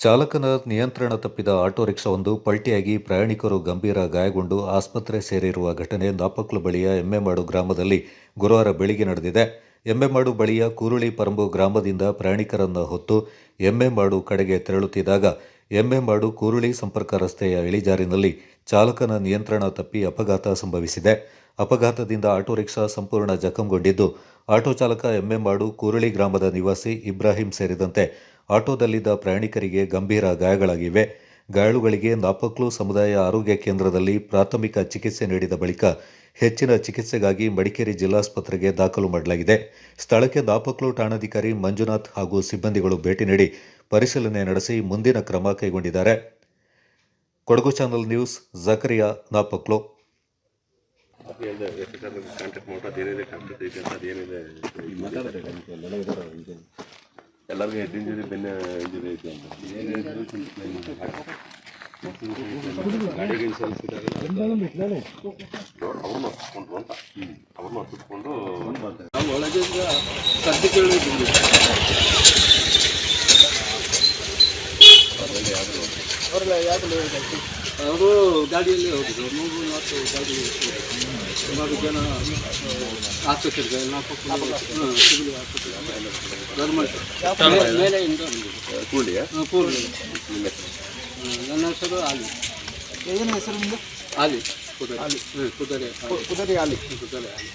ಚಾಲಕನ ನಿಯಂತ್ರಣ ತಪ್ಪಿದ ಆಟೋ ರಿಕ್ಷಾವೊಂದು ಪಲ್ಟಿಯಾಗಿ ಪ್ರಯಾಣಿಕರು ಗಂಭೀರ ಗಾಯಗೊಂಡು ಆಸ್ಪತ್ರೆ ಸೇರಿರುವ ಘಟನೆ ನಾಪಕ್ಲು ಬಳಿಯ ಎಮ್ಮೆಮಾಡು ಗ್ರಾಮದಲ್ಲಿ ಗುರುವಾರ ಬೆಳಿಗ್ಗೆ ನಡೆದಿದೆ. ಎಮ್ಮೆಮಾಡು ಬಳಿಯ ಕೂರುಳಿ ಪರಂಬು ಗ್ರಾಮದಿಂದ ಪ್ರಯಾಣಿಕರನ್ನು ಹೊತ್ತು ಎಮ್ಮೆಮಾಡು ಕಡೆಗೆ ತೆರಳುತ್ತಿದ್ದಾಗ ಎಮ್ಮೆಮಾಡು ಕೂರುಳಿ ಸಂಪರ್ಕ ರಸ್ತೆಯ ಇಳಿಜಾರಿನಲ್ಲಿ ಚಾಲಕನ ನಿಯಂತ್ರಣ ತಪ್ಪಿ ಅಪಘಾತ ಸಂಭವಿಸಿದೆ. ಅಪಘಾತದಿಂದ ಆಟೋ ರಿಕ್ಷಾ ಸಂಪೂರ್ಣ ಜಖಂಗೊಂಡಿದ್ದು, ಆಟೋ ಚಾಲಕ ಎಮ್ಮೆಮಾಡು ಕೂರುಳಿ ಗ್ರಾಮದ ನಿವಾಸಿ ಇಬ್ರಾಹಿಂ ಸೇರಿದಂತೆ ಆಟೋದಲ್ಲಿದ್ದ ಪ್ರಯಾಣಿಕರಿಗೆ ಗಂಭೀರ ಗಾಯಗಳಾಗಿವೆ. ಗಾಯಾಳುಗಳಿಗೆ ನಾಪಕ್ಲು ಸಮುದಾಯ ಆರೋಗ್ಯ ಕೇಂದ್ರದಲ್ಲಿ ಪ್ರಾಥಮಿಕ ಚಿಕಿತ್ಸೆ ನೀಡಿದ ಬಳಿಕ ಹೆಚ್ಚಿನ ಚಿಕಿತ್ಸೆಗಾಗಿ ಮಡಿಕೇರಿ ಜಿಲ್ಲಾಸ್ಪತ್ರೆಗೆ ದಾಖಲು ಮಾಡಲಾಗಿದೆ. ಸ್ಥಳಕ್ಕೆ ನಾಪಕ್ಲು ಠಾಣಾಧಿಕಾರಿ ಮಂಜುನಾಥ್ ಹಾಗೂ ಸಿಬ್ಬಂದಿಗಳು ಭೇಟಿ ನೀಡಿ ಪರಿಶೀಲನೆ ನಡೆಸಿ ಮುಂದಿನ ಕ್ರಮ ಕೈಗೊಂಡಿದ್ದಾರೆ. Kodagu channel news, Zakariya Napoklu. ಎಲ್ಲರಿಗೂ ಹೆಡ್ ಇಂಜುರಿ ಬೆನ್ನ ಇಂಜುರಿ ಐತೆ ಅಂತ. ಗಾಡಿಗೆ ಅವ್ರನ್ನ ಅಂತ. ಅವ್ರನ್ನ ನಾವು ಅವರು ಗಾಡಿಯಲ್ಲಿ ಹೋಗಿದ್ರು. ನೂರು ನಾಲ್ಕು ಗಾಡಿ ಸುಮಾರು ಜನ ಆಸ್ಪತ್ರೆಗೆ ಗೌರ್ಮೆಂಟ್ ಮೇಲೆ ಬಂದಿದ್ದು ಕೂಲಿಯ ಪೂರ್ಣ ನನ್ನ ಹೆಸರು ಆಲಿ ಏನು ಹೆಸರು ನಿಮ್ಮದು ಆಲಿ ಕುದರೆ ಆಲಿ ಕುದರೆ ಕುದುರೆ ಆಲಿ ಕುದರೆ ಆಲಿ